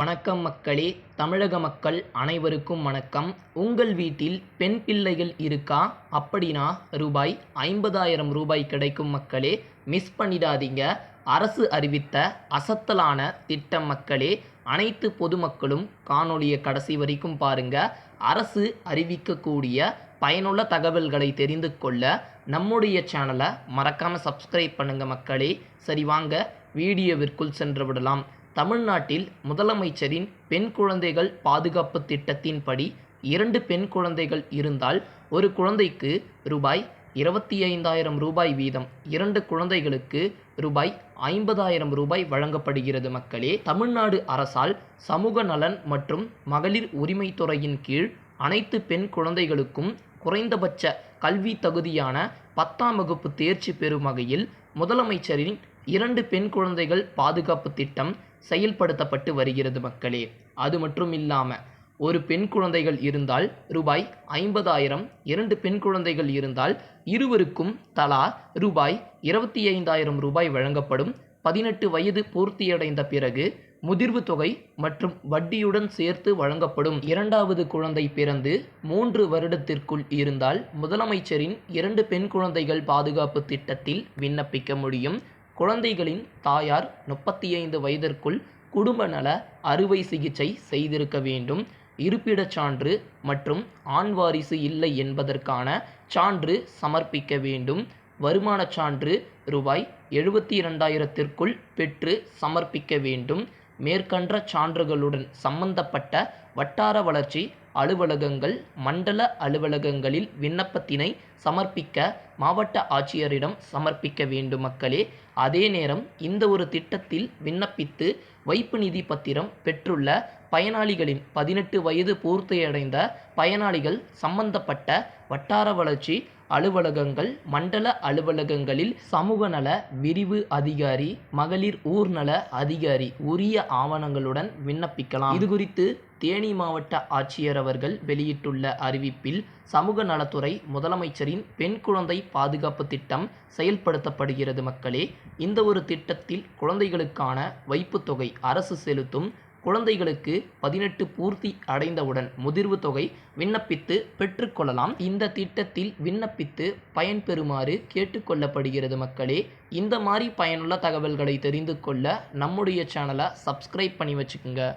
வணக்கம் மக்களே தமிழக மக்கள் அனைவருக்கும் வணக்கம். உங்கள் வீட்டில் பெண் பிள்ளைகள் இருக்கா? அப்படின்னா ரூபாய் ஐம்பதாயிரம் ரூபாய் கிடைக்கும் மக்களே. மிஸ் பண்ணிடாதீங்க. அரசு அறிவித்த அசத்தலான திட்டம் மக்களே. அனைத்து பொதுமக்களும் காணொளிய கடைசி வரைக்கும் பாருங்க. அரசு அறிவிக்கக்கூடிய பயனுள்ள தகவல்களை தெரிந்து கொள்ள நம்முடைய சேனலை மறக்காமல் சப்ஸ்கிரைப் பண்ணுங்கள் மக்களே. சரி வாங்க. வீடியோவிற்குள் சென்று விடலாம். தமிழ்நாட்டில் முதலமைச்சரின் பெண் குழந்தைகள் பாதுகாப்பு திட்டத்தின்படி இரண்டு பெண் குழந்தைகள் இருந்தால் ஒரு குழந்தைக்கு ரூபாய் இருபத்தி ஐந்தாயிரம் ரூபாய் வீதம் இரண்டு குழந்தைகளுக்கு ரூபாய் ஐம்பதாயிரம் ரூபாய் வழங்கப்படுகிறது. மக்களே தமிழ்நாடு அரசால் சமூக நலன் மற்றும் மகளிர் உரிமைத்துறையின் கீழ் அனைத்து பெண் குழந்தைகளுக்கும் குறைந்தபட்ச கல்வி தகுதியான பத்தாம் வகுப்பு தேர்ச்சி பெறும் வகையில் முதலமைச்சரின் இரண்டு பெண் குழந்தைகள் பாதுகாப்பு திட்டம் செயல்படுத்தப்பட்டு வருகிறது மக்களே. அது மட்டும் இல்லாமல் ஒரு பெண் குழந்தைகள் இருந்தால் ரூபாய் ஐம்பதாயிரம் இரண்டு பெண் குழந்தைகள் இருந்தால் இருவருக்கும் தலா ரூபாய் இருபத்தி ஐந்தாயிரம் ரூபாய் வழங்கப்படும். பதினெட்டு வயது பூர்த்தியடைந்த பிறகு முதிர்வு தொகை மற்றும் வட்டியுடன் சேர்த்து வழங்கப்படும். இரண்டாவது குழந்தை பிறந்து மூன்று வருடத்திற்குள் இருந்தால் முதலமைச்சரின் இரண்டு பெண் குழந்தைகள் பாதுகாப்பு திட்டத்தில் விண்ணப்பிக்க முடியும். குழந்தைகளின் தாயார் முப்பத்தி ஐந்து வயதிற்குள் குடும்ப நல அறுவை சிகிச்சை செய்திருக்க வேண்டும். இருப்பிடச் சான்று மற்றும் ஆண் வாரிசு இல்லை என்பதற்கான சான்று சமர்ப்பிக்க வேண்டும். வருமானச் சான்று ரூபாய் எழுபத்தி இரண்டாயிரத்திற்குள் பெற்று சமர்ப்பிக்க வேண்டும். மேற்கண்ட சான்றுகளுடன் சம்பந்தப்பட்ட வட்டார வளர்ச்சி அலுவலகங்கள் மண்டல அலுவலகங்களில் விண்ணப்பத்தினை சமர்ப்பிக்க மாவட்ட ஆட்சியரிடம் சமர்ப்பிக்க வேண்டும் மக்களே. அதே நேரம் இந்த ஒரு திட்டத்தில் விண்ணப்பித்து வைப்பு நிதி பத்திரம் பெற்றுள்ள பயனாளிகளின் பதினெட்டு வயது பூர்த்தியடைந்த பயனாளிகள் சம்பந்தப்பட்ட வட்டார வளர்ச்சி அலுவலகங்கள் மண்டல அலுவலகங்களில் சமூக நல விரிவு அதிகாரி மகளிர் ஊர்நல அதிகாரி உரிய ஆவணங்களுடன் விண்ணப்பிக்கலாம். இது குறித்து தேனி மாவட்ட ஆட்சியர் அவர்கள் வெளியிட்டுள்ள அறிவிப்பில் சமூக நலத்துறை முதலமைச்சரின் பெண் குழந்தை பாதுகாப்பு திட்டம் செயல்படுத்தப்படுகிறது மக்களே. இந்த ஒரு திட்டத்தில் குழந்தைகளுக்கான வைப்புத் தொகை அரசு செலுத்தும் குழந்தைகளுக்கு பதினெட்டு பூர்த்தி அடைந்தவுடன் முதிர்வு தொகை விண்ணப்பித்து பெற்றுக்கொள்ளலாம். இந்த திட்டத்தில் விண்ணப்பித்து பயன்பெறுமாறு கேட்டுக்கொள்ளப்படுகிறது மக்களே. இந்த மாதிரி பயனுள்ள தகவல்களை தெரிந்து கொள்ள நம்முடைய சேனலை சப்ஸ்கிரைப் பண்ணி வச்சுக்கோங்க.